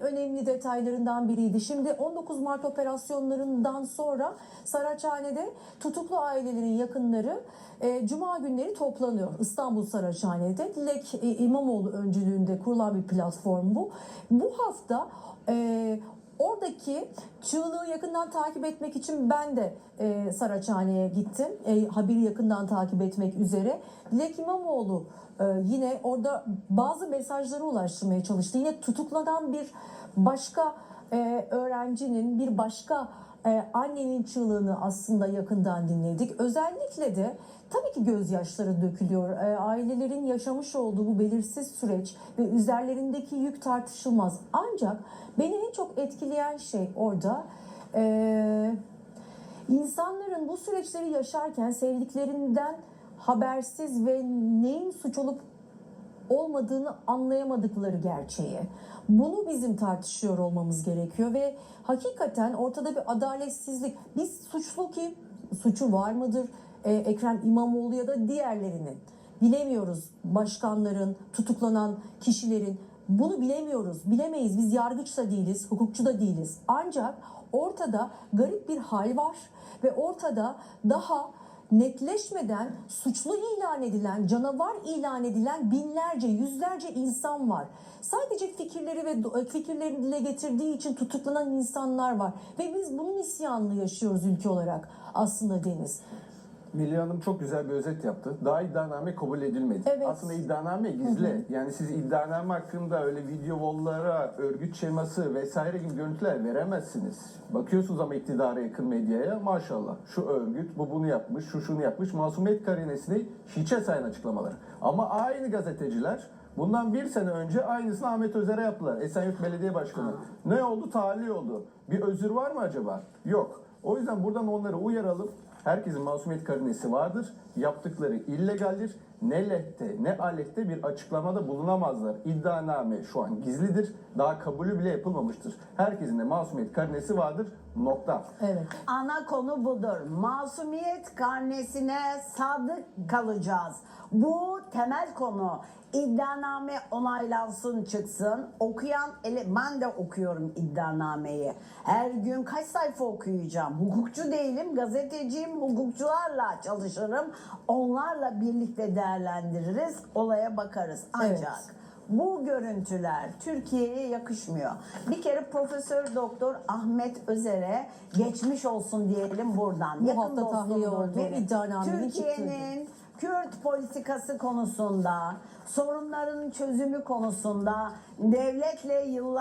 önemli detaylarından biriydi. Şimdi 19 Mart operasyonlarından sonra Saraçhane'de tutuklu ailelerin yakınları e, Cuma günleri toplanıyor. İstanbul Saraçhane'de. Dilek e, İmamoğlu öncülüğünde kurulan bir platform bu. Bu hafta e, Oradaki çığlığı yakından takip etmek için ben de e, Saraçhane'ye gittim. E, haberi yakından takip etmek üzere. Dilek İmamoğlu e, yine orada bazı mesajları ulaştırmaya çalıştı. Yine tutuklanan bir başka e, öğrencinin, bir başka e, annenin çığlığını aslında yakından dinledik. Özellikle de tabii ki gözyaşları dökülüyor. E, ailelerin yaşamış olduğu bu belirsiz süreç ve üzerlerindeki yük tartışılmaz. Ancak beni en çok etkileyen şey orada e, insanların bu süreçleri yaşarken sevdiklerinden habersiz ve neyin suç olup olmadığını anlayamadıkları gerçeği. Bunu bizim tartışıyor olmamız gerekiyor ve hakikaten ortada bir adaletsizlik. Biz suçlu ki suçu var mıdır? Ee, Ekrem İmamoğlu ya da diğerlerinin bilemiyoruz. Başkanların, tutuklanan kişilerin bunu bilemiyoruz. Bilemeyiz. Biz yargıç da değiliz, hukukçu da değiliz. Ancak ortada garip bir hal var ve ortada daha netleşmeden suçlu ilan edilen, canavar ilan edilen binlerce, yüzlerce insan var. Sadece fikirleri ve fikirlerini dile getirdiği için tutuklanan insanlar var. Ve biz bunun isyanını yaşıyoruz ülke olarak aslında Deniz. Milli Hanım çok güzel bir özet yaptı. Daha iddianame kabul edilmedi. Evet. Aslında iddianame gizli. Yani siz iddianame hakkında öyle video vollara, örgüt şeması vesaire gibi görüntüler veremezsiniz. Bakıyorsunuz ama iktidara yakın medyaya maşallah şu örgüt bu bunu yapmış, şu şunu yapmış. Masumiyet karinesini hiçe sayan açıklamalar. Ama aynı gazeteciler Bundan bir sene önce aynısını Ahmet Özer'e yaptılar. Esenyurt Belediye Başkanı. Ne oldu? Tahliye oldu. Bir özür var mı acaba? Yok. O yüzden buradan onları uyaralım. Herkesin masumiyet karinesi vardır. Yaptıkları illegaldir. Ne lehte ne aleyhte bir açıklamada bulunamazlar. İddianame şu an gizlidir. Daha kabulü bile yapılmamıştır. Herkesin de masumiyet karinesi vardır. Nokta. Evet. Ana konu budur. Masumiyet karnesine sadık kalacağız. Bu temel konu. İddianame onaylansın çıksın. Okuyan, ele, ben de okuyorum iddianameyi. Her gün kaç sayfa okuyacağım? Hukukçu değilim, gazeteciyim, hukukçularla çalışırım. Onlarla birlikte değerlendiririz, olaya bakarız. Ancak Evet. bu görüntüler Türkiye'ye yakışmıyor. Bir kere Profesör Doktor Ahmet Özer'e geçmiş olsun diyelim buradan. Bu Yakın hafta tahliye oldu, Türkiye'nin Kürt politikası konusunda, sorunların çözümü konusunda devletle yıllar